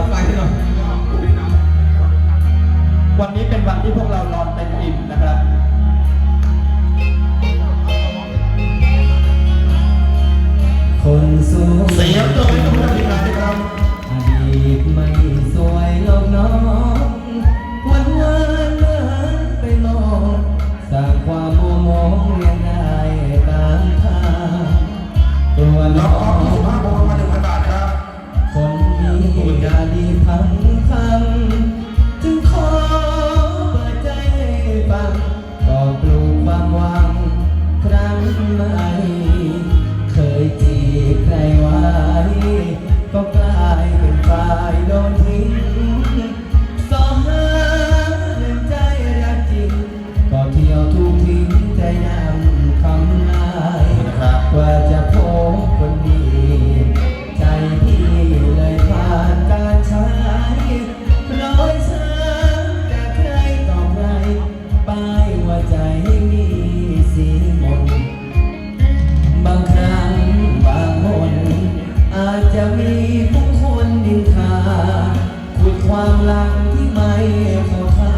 รัไฟหน่อยวันนี้เป็นวันที่พวกเรานอนเต็มอิ่มนะครับคนสูงเสียงตัว นำคำนายว่าจะพบคนดี ใจพี่เลยผ่านการใช้ร้อยช้ำแต่ใครต่อใครไปว่าใจมีสีมนบางครั้งบางหนอาจจะมีผู้คนดินคาขุดความลังที่ไม่เข้าข้า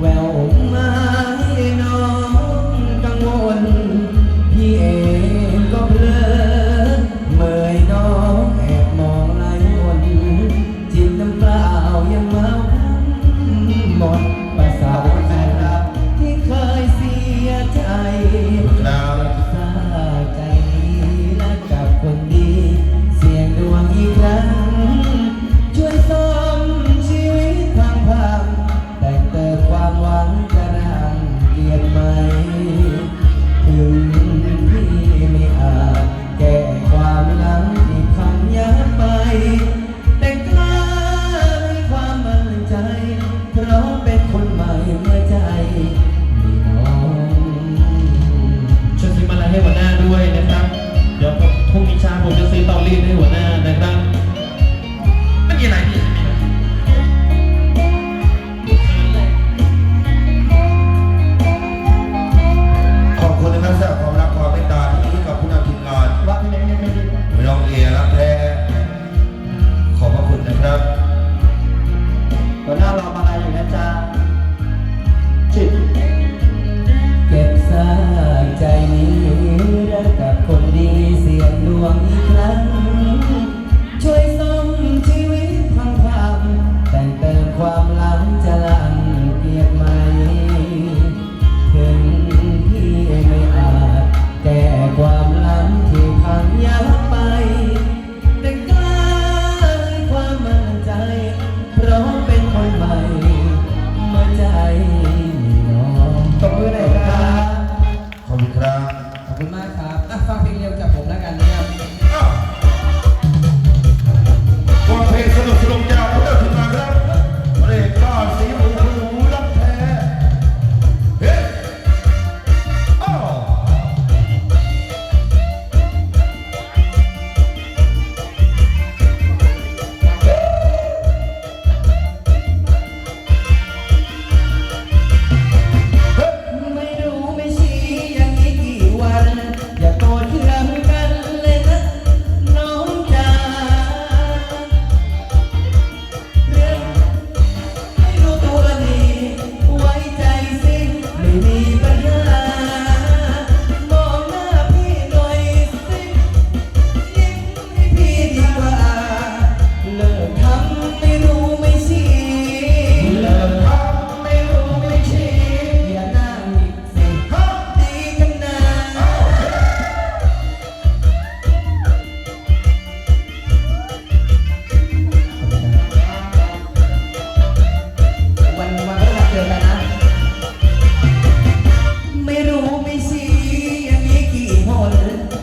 แวว ยืนหัวหน้านะครับไม่มีอะไรนี่ขอบคุณนะครัสำความรักความเมตาที่กับผู้นำทีมงนว่าไม่ม่ไน้องเอรักแท้ ขอบพระคุณนะครับหัหน้าราอะไรอยู่นะจ๊ะจิตเก็บสาใจนี้รักกับคนดีเสียงดวงอีกครั้ง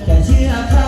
จะเชื่อใคร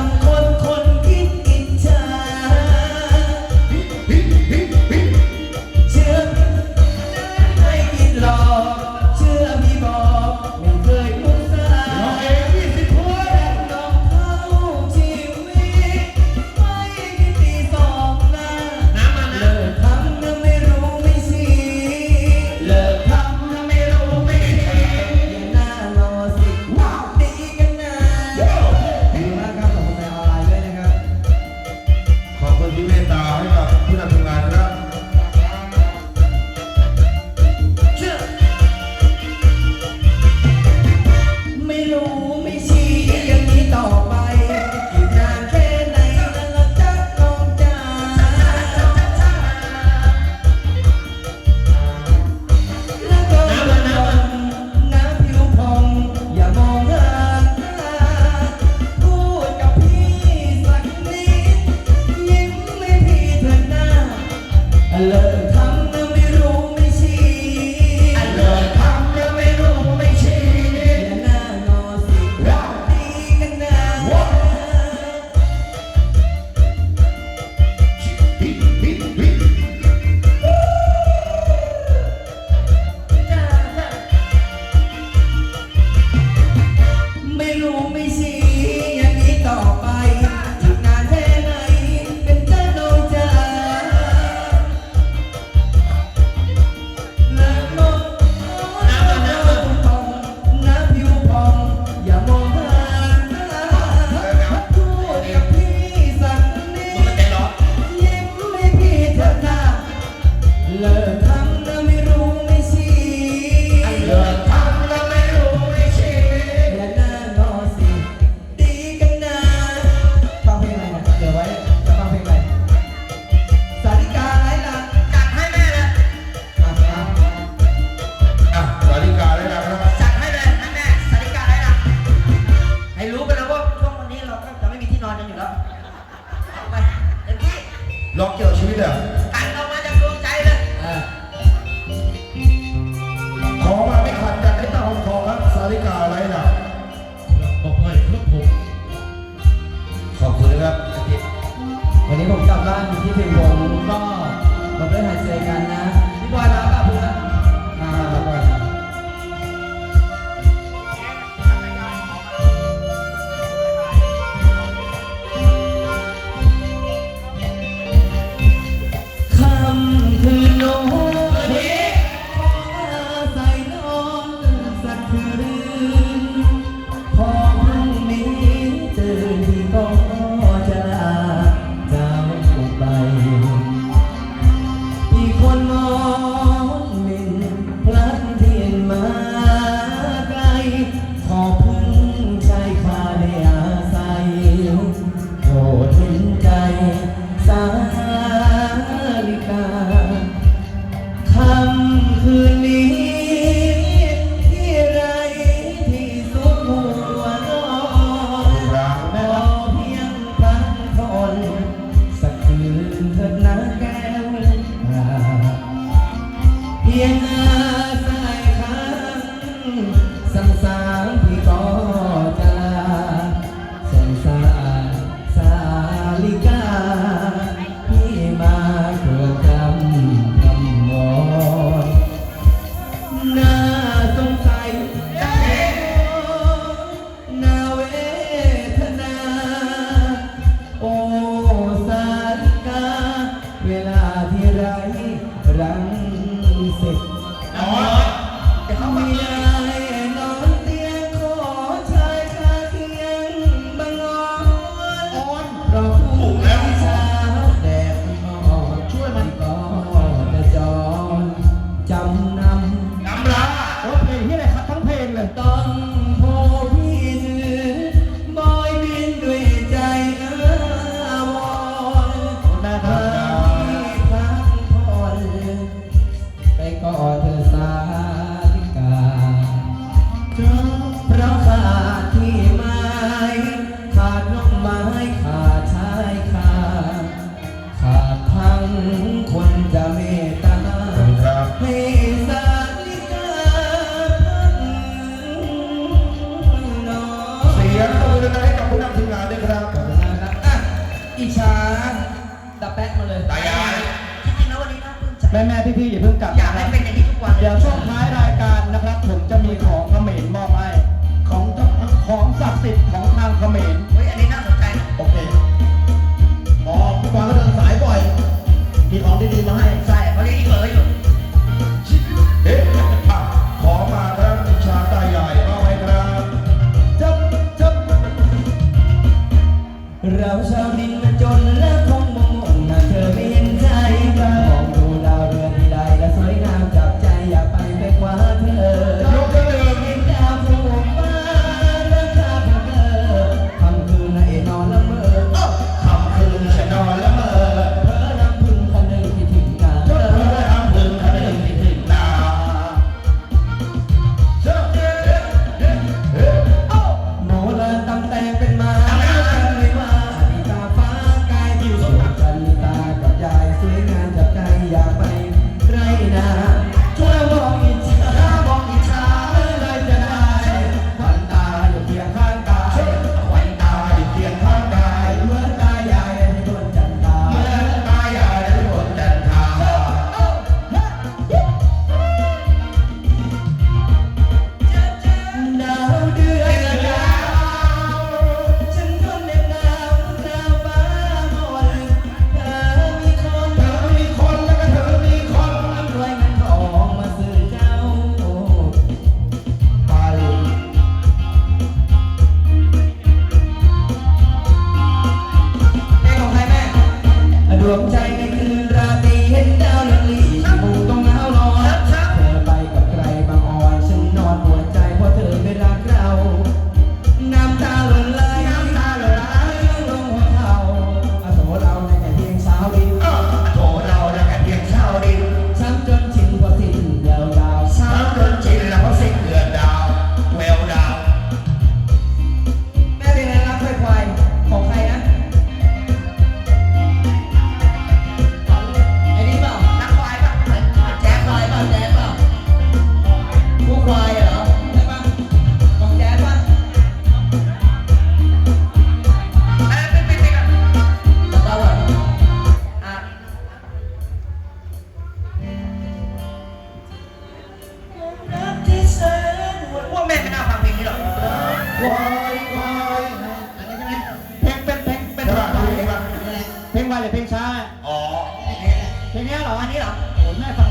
แม่แม่พี่ๆอย่าเพิ่งกลับอยากให้เป็นอย่างนี้ทุกวัน เดี๋ยวช่วง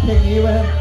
King Ewan.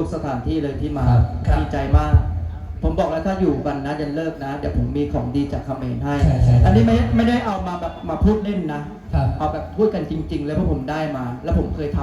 ุกสถานที่เลยที่มาดีใจมาก ผมบอกแล้วถ้าอยู่กันนะยันเลิกนะเดี๋ยวผมมีของดีจากคำเมนให้อันนี้ไม่ไม่ได้เอามาแบบมาพูดเล่นนะเอาแบบพูดกันจริง ๆ เลยเพราะผมได้มา แล้วผมเคยทำ